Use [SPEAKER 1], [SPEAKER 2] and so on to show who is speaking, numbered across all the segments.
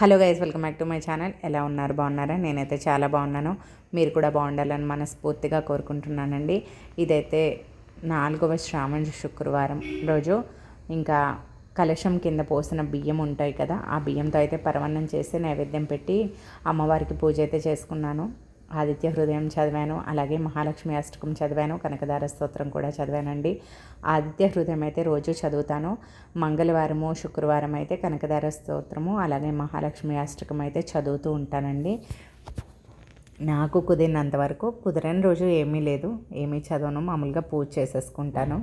[SPEAKER 1] Hello guys welcome back to my channel. ఎలా ఉన్నారు? బాగున్నారా? నేనైతే చాలా బాగున్నాను. మీరు కూడా బాగుండాలని మనస్ఫూర్తిగా కోరుకుంటున్నానండి. ఇదైతే నాలుగవ శ్రావణ శుక్రవారం రోజు. ఇంకా కలశం కింద పోసిన బియ్యం ఉంటాయి కదా ఆ బియ్యంతో అయితే పరవన్నం చేసి నైవేద్యం పెట్టి అమ్మవారికి పూజ అయితే చేసుకున్నాను. ఆదిత్య హృదయం చదివాను అలాగే మహాలక్ష్మి అష్టకం చదివాను కనకదార స్తోత్రం కూడా చదివానండి. ఆదిత్య హృదయం అయితే రోజు చదువుతాను. మంగళవారము శుక్రవారం అయితే కనకదార స్తోత్రము అలాగే మహాలక్ష్మి అష్టకం అయితే చదువుతూ ఉంటానండి. నాకు కుదిరినంత వరకు రోజు ఏమీ లేదు. ఏమీ చదవను మామూలుగా పూజ చేసేసుకుంటాను.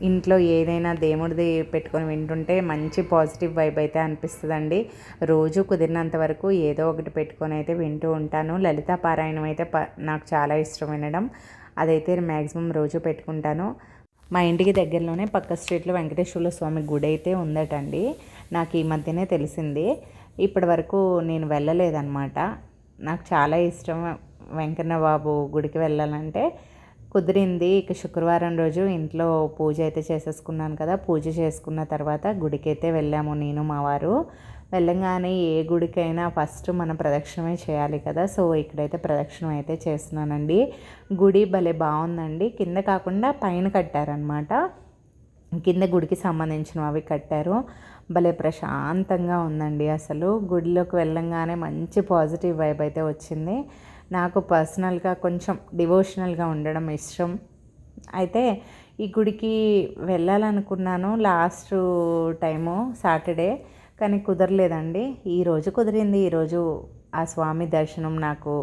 [SPEAKER 1] ఇంట్లో ఏదైనా దేవుడిది పెట్టుకొని వింటుంటే మంచి పాజిటివ్ వైబ్ అయితే అనిపిస్తుందండి. రోజు కుదిరినంత వరకు ఏదో ఒకటి పెట్టుకొని అయితే వింటూ ఉంటాను. లలిత పారాయణం అయితే ప నాకు చాలా ఇష్టం వినడం. అదైతే మ్యాక్సిమం రోజు పెట్టుకుంటాను. మా ఇంటికి దగ్గరలోనే పక్క స్ట్రీట్లో వెంకటేశ్వర స్వామి గుడి అయితే ఉందటండి. నాకు ఈ మధ్యనే తెలిసింది. ఇప్పటి వరకు నేను వెళ్ళలేదన్నమాట. నాకు చాలా ఇష్టం వెంకన్న బాబు గుడికి వెళ్ళాలంటే. కుదిరింది. ఇక శుక్రవారం రోజు ఇంట్లో పూజ అయితే చేసేసుకున్నాను కదా. పూజ చేసుకున్న తర్వాత గుడికైతే వెళ్ళాము నేను మా వారు. వెళ్ళంగానే ఏ గుడికైనా ఫస్ట్ మనం ప్రదక్షిణమే చేయాలి కదా. సో ఇక్కడైతే ప్రదక్షిణం అయితే చేస్తున్నానండి. గుడి భలే బాగుందండి. కింద కాకుండా పైన కట్టారనమాట కింద గుడికి సంబంధించినవి అవి కట్టారు. భలే ప్రశాంతంగా ఉందండి అసలు. గుడిలోకి వెళ్ళంగానే మంచి పాజిటివ్ వైబ్ అయితే వచ్చింది. నాకు పర్సనల్గా కొంచెం డివోషనల్గా ఉండడం ఇష్టం. అయితే ఈ గుడికి వెళ్ళాలనుకున్నాను లాస్ట్ టైము సాటర్డే కానీ కుదరలేదండి. ఈరోజు కుదిరింది ఈరోజు ఆ స్వామి దర్శనం నాకు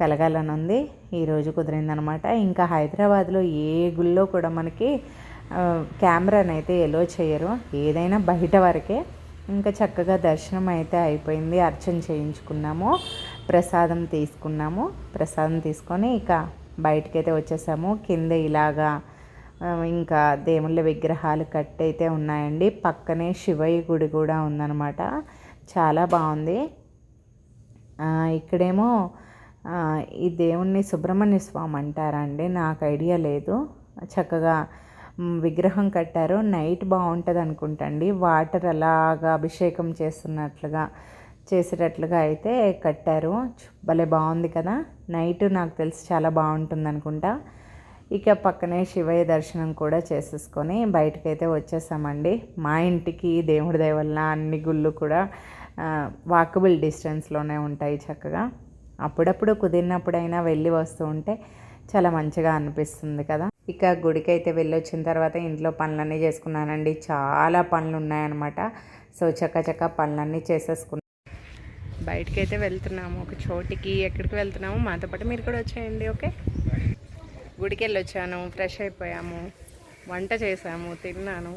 [SPEAKER 1] కలగాలని ఉంది. ఈరోజు కుదిరిందనమాట. ఇంకా హైదరాబాద్లో ఏ గుళ్ళో కూడా మనకి కెమెరానైతే ఎలో చేయరు. ఏదైనా బయట వరకే. ఇంకా చక్కగా దర్శనం అయితే అయిపోయింది. అర్చన చేయించుకున్నాము. ప్రసాదం తీసుకున్నాము. ప్రసాదం తీసుకొని ఇక బయటకైతే వచ్చేసాము. కింద ఇలాగా ఇంకా దేవుళ్ళ విగ్రహాలు కట్టయితే ఉన్నాయండి. పక్కనే శివయ్య గుడి కూడా ఉందన్నమాట. చాలా బాగుంది. ఇక్కడేమో ఈ దేవుణ్ణి సుబ్రహ్మణ్య స్వామి అంటారండి. నాకు ఐడియా లేదు. చక్కగా విగ్రహం కట్టారు. నైట్ బాగుంటుంది అనుకుంటండి వాటర్ అలాగా అభిషేకం చేస్తున్నట్లుగా చేసేటట్లుగా అయితే కట్టారు. భలే బాగుంది కదా. నైట్ నాకు తెలిసి చాలా బాగుంటుంది అనుకుంటా. ఇక పక్కనే శివయ్య దర్శనం కూడా చేసేసుకొని బయటకైతే వచ్చేసామండి. మా ఇంటికి దేవుడి దయ వల్ల అన్ని గుళ్ళు కూడా వాకబుల్ డిస్టెన్స్లోనే ఉంటాయి చక్కగా. అప్పుడప్పుడు కుదిరినప్పుడైనా వెళ్ళి వస్తూ ఉంటే చాలా మంచిగా అనిపిస్తుంది కదా. ఇక గుడికి అయితే వెళ్ళి వచ్చిన తర్వాత ఇంట్లో పనులన్నీ చేసుకున్నానండి. చాలా పనులు ఉన్నాయన్నమాట. సో చక్క చక్క పనులన్నీ చేసేసుకున్నాను. బయటికి అయితే వెళ్తున్నాము ఒక చోటికి ఎక్కడికి వెళ్తున్నాము. మాతో పాటు మీరు కూడా వచ్చేయండి ఓకే? గుడికి వెళ్ళి వచ్చాను ఫ్రెష్ అయిపోయాము వంట చేసాము తిన్నాను.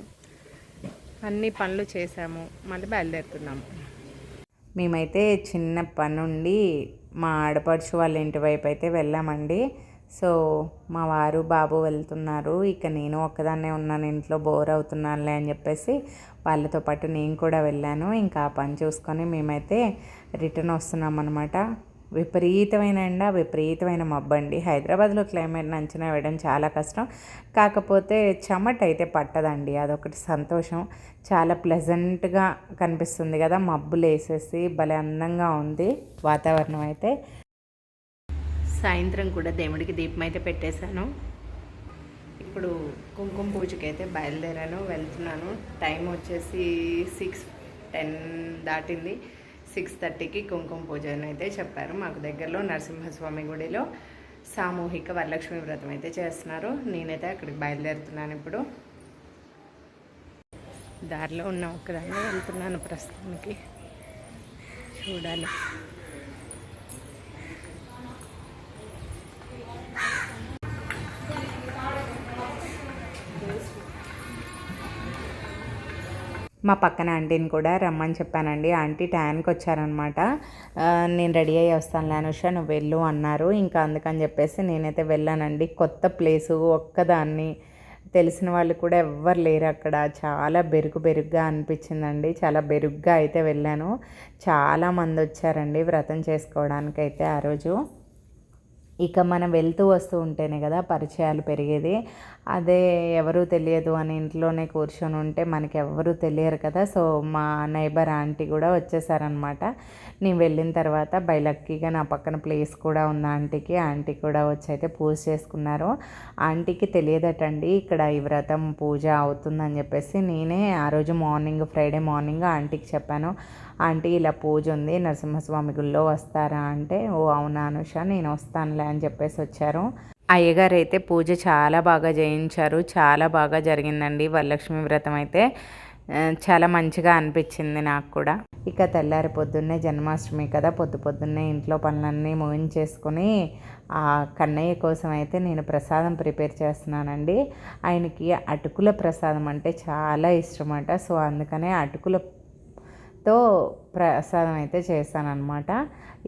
[SPEAKER 1] అన్ని పనులు చేసాము మళ్ళీ బయలుదేరుతున్నాము. మేమైతే చిన్న పనుండి మా ఆడపడుచు వాళ్ళ ఇంటి వైపు అయితే వెళ్ళామండి. సో మా వారు బాబు వెళ్తున్నారు. ఇక నేను ఒక్కదాన్నే ఉన్నాను. ఇంట్లో బోర్ అవుతున్నానులే అని చెప్పేసి వాళ్ళతో పాటు నేను కూడా వెళ్ళాను. ఇంకా ఆ పని చూసుకొని మేమైతే రిటర్న్ వస్తున్నాం అనమాట విపరీతమైన ఎండ విపరీతమైన మబ్బండి హైదరాబాద్లో క్లైమేట్ని అంచనా వేయడం చాలా కష్టం. కాకపోతే చెమట అయితే పట్టదండి. అదొకటి సంతోషం. చాలా ప్లెజెంట్గా కనిపిస్తుంది కదా మబ్బులు వేసేసి భలే అందంగా ఉంది వాతావరణం అయితే. సాయంత్రం కూడా దేవుడికి దీపం అయితే పెట్టేశాను. ఇప్పుడు కుంకుమ పూజకి అయితే బయలుదేరాను వెళ్తున్నాను. టైం వచ్చేసి సిక్స్ టెన్ దాటింది. సిక్స్ థర్టీకి కుంకుమ పూజ అని అయితే చెప్పారు. మాకు దగ్గరలో నరసింహస్వామి గుడిలో సామూహిక వరలక్ష్మి వ్రతం అయితే చేస్తున్నారు. నేనైతే అక్కడికి బయలుదేరుతున్నాను ఇప్పుడు. దారిలో ఉన్న ఒక్కదాన్ని వెళ్తున్నాను ప్రస్తుతానికి. చూడాలి. మా పక్కన ఆంటీని కూడా రమ్మని చెప్పానండి. ఆంటీ టైంకి వచ్చారనమాట. నేను రెడీ అయ్యి వస్తాను లేనుష నువ్వు వెళ్ళు అన్నారు. ఇంకా అందుకని చెప్పేసి నేనైతే వెళ్ళానండి. కొత్త ప్లేసు ఒక్కదాన్ని. తెలిసిన వాళ్ళు కూడా ఎవ్వరు లేరు అక్కడ. చాలా బెరుగు బెరుగ్గా అనిపించిందండి. చాలా బెరుగ్గా అయితే వెళ్ళాను. చాలామంది వచ్చారండి వ్రతం చేసుకోవడానికి అయితే ఆ రోజు. ఇక మనం వెళ్తూ వస్తూ ఉంటేనే కదా పరిచయాలు పెరిగేది. అదే ఎవరు తెలియదు అని ఇంట్లోనే కూర్చొని ఉంటే మనకి ఎవరు తెలియరు కదా. సో మా నైబర్ ఆంటీ కూడా వచ్చేసారనమాట నేను వెళ్ళిన తర్వాత బై లక్కీగా నా పక్కన ప్లేస్ కూడా ఉంది ఆంటీకి ఆంటీ కూడా వచ్చి అయితే పూజ చేసుకున్నారు. ఆంటీకి తెలియదటండి ఇక్కడ ఈ వ్రతం పూజ అవుతుందని చెప్పేసి నేనే ఆ రోజు మార్నింగ్ ఫ్రైడే మార్నింగ్ ఆంటీకి చెప్పాను. ఆంటీ ఇలా పూజ ఉంది నరసింహస్వామి గుళ్ళో వస్తారా? అంటే ఓ అవునా అనుష నేను వస్తానులే. అని చెప్పేసి వచ్చారు. అయ్యగారు అయితే పూజ చాలా బాగా చేయించారు. చాలా బాగా జరిగిందండి వరలక్ష్మి వ్రతం అయితే. చాలా మంచిగా అనిపించింది నాకు కూడా. ఇక తెల్లారి పొద్దున్నే జన్మాష్టమి కదా పొద్దు పొద్దున్నే ఇంట్లో పనులన్నీ ముగించేసుకుని ఆ కన్నయ్య కోసం అయితే నేను ప్రసాదం ప్రిపేర్ చేస్తున్నానండి. ఆయనకి అటుకుల ప్రసాదం అంటే చాలా ఇష్టమట. సో అందుకనే అటుకుల తో ప్రసాదం అయితే చేశానమాట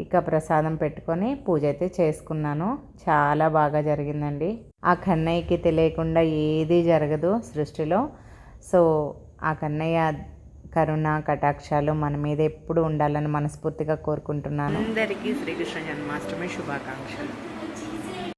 [SPEAKER 1] ఇక ప్రసాదం పెట్టుకొని పూజ అయితే చేసుకున్నాను. చాలా బాగా జరిగిందండి. ఆ కన్నయ్యకి తెలియకుండా ఏది జరగదు సృష్టిలో. సో ఆ కన్నయ్య కరుణ కటాక్షాలు మన మీద ఎప్పుడు ఉండాలని మనస్ఫూర్తిగా కోరుకుంటున్నాను. అందరికీ శ్రీకృష్ణ జన్మాష్టమి శుభాకాంక్షలు.